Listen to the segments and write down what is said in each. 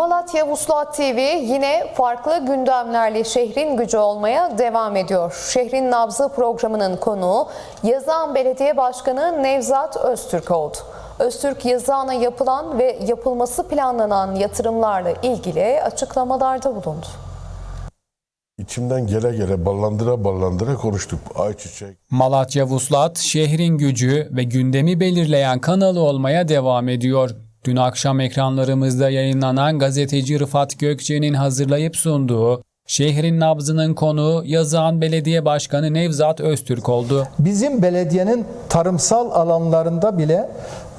Malatya Vuslat TV yine farklı gündemlerle şehrin gücü olmaya devam ediyor. Şehrin Nabzı programının konuğu Yazıhan Belediye Başkanı Nevzat Öztürk oldu. Öztürk Yazıhan'a yapılan ve yapılması planlanan yatırımlarla ilgili açıklamalarda bulundu. İçimden gele gele ballandıra ballandıra konuştuk. Ayçiçek, Malatya Vuslat, şehrin gücü ve gündemi belirleyen kanalı olmaya devam ediyor. Dün akşam ekranlarımızda yayınlanan gazeteci Rıfat Gökçe'nin hazırlayıp sunduğu Şehrin Nabzı'nın konuğu Yazıhan Belediye Başkanı Nevzat Öztürk oldu. Bizim belediyenin tarımsal alanlarında bile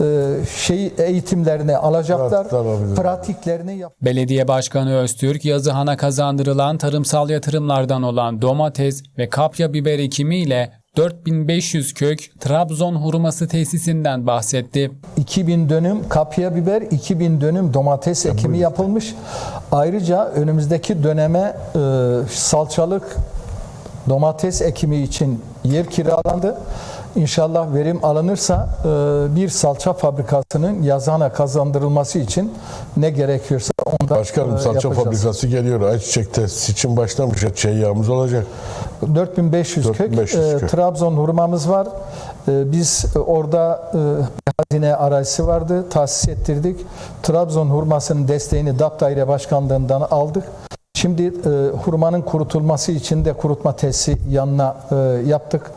e, şey eğitimlerini alacaklar, Pratik pratiklerini yap. Belediye Başkanı Öztürk, Yazıhan'a kazandırılan tarımsal yatırımlardan olan domates ve kapya biber ekimiyle 4500 kök Trabzon hurması tesisinden bahsetti. 2000 dönüm kapya biber, 2000 dönüm domates ekimi yapılmış. Ayrıca önümüzdeki döneme e, salçalık domates ekimi için yer kiralandı. İnşallah verim alınırsa e, bir salça fabrikasının yazana kazandırılması için ne gerekiyorsa onda başkanım e, salça yapacağız. fabrikası geliyor. Ayçiçek test için başlamış. Çay yağımız olacak. 4500 kök 4500 e, kök. Trabzon hurmamız var. E, biz e, orada e, bir hazine arazisi vardı. Tahsis ettirdik. Trabzon hurmasının desteğini DAP Daire Başkanlığından aldık. Şimdi e, hurmanın kurutulması için de kurutma tesisi yanına e, yaptık.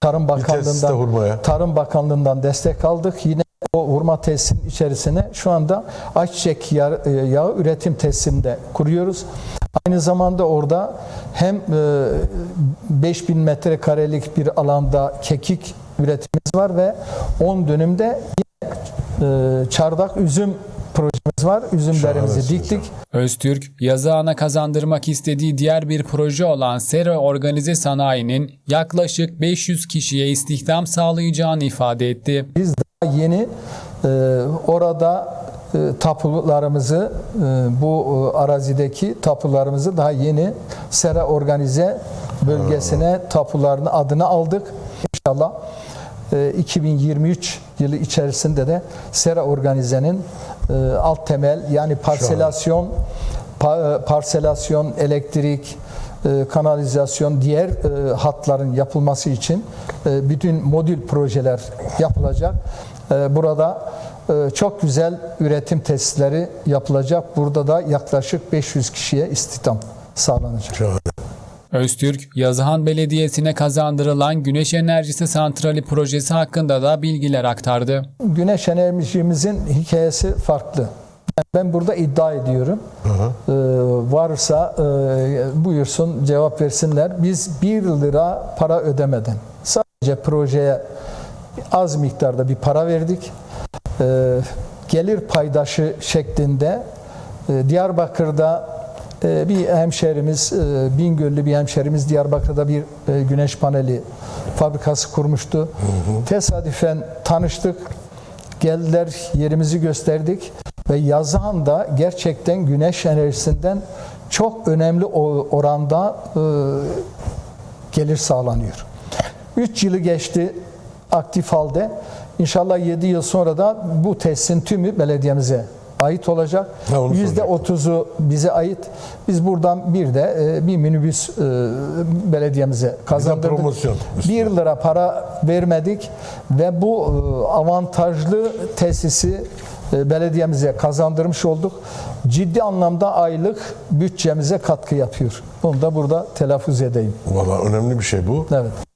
Tarım Bakanlığından. Tarım Bakanlığından destek aldık. Yine o hurma tesisinin içerisine şu anda ayçiçek yağı, e, yağı üretim tesisini de kuruyoruz. Aynı zamanda orada hem e, 5000 metrekarelik bir alanda kekik üretimimiz var ve 10 dönümde e, çardak üzüm projemiz var. Üzümlerimizi diktik. Öztürk, Yazıhan'a kazandırmak istediği diğer bir proje olan Sera Organize Sanayi'nin yaklaşık 500 kişiye istihdam sağlayacağını ifade etti. Biz daha yeni e, orada e, tapularımızı e, bu e, arazideki tapularımızı daha yeni Sera Organize bölgesine tapularını adını aldık. İnşallah e, 2023 yılı içerisinde de Sera Organize'nin e, alt temel yani parselasyon pa- e, parselasyon elektrik kanalizasyon diğer e, hatların yapılması için e, bütün modül projeler yapılacak. E, Burada e, çok güzel üretim tesisleri yapılacak. Burada da yaklaşık 500 kişiye istihdam sağlanacak. Öztürk, Yazıhan Belediyesi'ne kazandırılan güneş enerjisi santrali projesi hakkında da bilgiler aktardı. Güneş enerjimizin hikayesi farklı. Ben burada iddia ediyorum. Ee, varsa e, buyursun cevap versinler. Biz 1 lira para ödemeden sadece projeye az miktarda bir para verdik. Ee, gelir paydaşı şeklinde e, Diyarbakır'da e, bir hemşerimiz, e, Bingöllü bir hemşerimiz Diyarbakır'da bir e, güneş paneli fabrikası kurmuştu. Tesadüfen tanıştık. Geldiler, yerimizi gösterdik ve Yazıhan'da gerçekten güneş enerjisinden çok önemli oranda e, gelir sağlanıyor. 3 yılı geçti aktif halde. İnşallah 7 yıl sonra da bu tesisin tümü belediyemize ait olacak. Yüzde otuzu bize ait. Biz buradan bir de e, bir minibüs e, belediyemize kazandırdık. promosyon üstüne. 1 lira para vermedik ve bu e, avantajlı tesisi e, belediyemize kazandırmış olduk. Ciddi anlamda aylık bütçemize katkı yapıyor. Bunu da burada telaffuz edeyim. Valla önemli bir şey bu. Evet.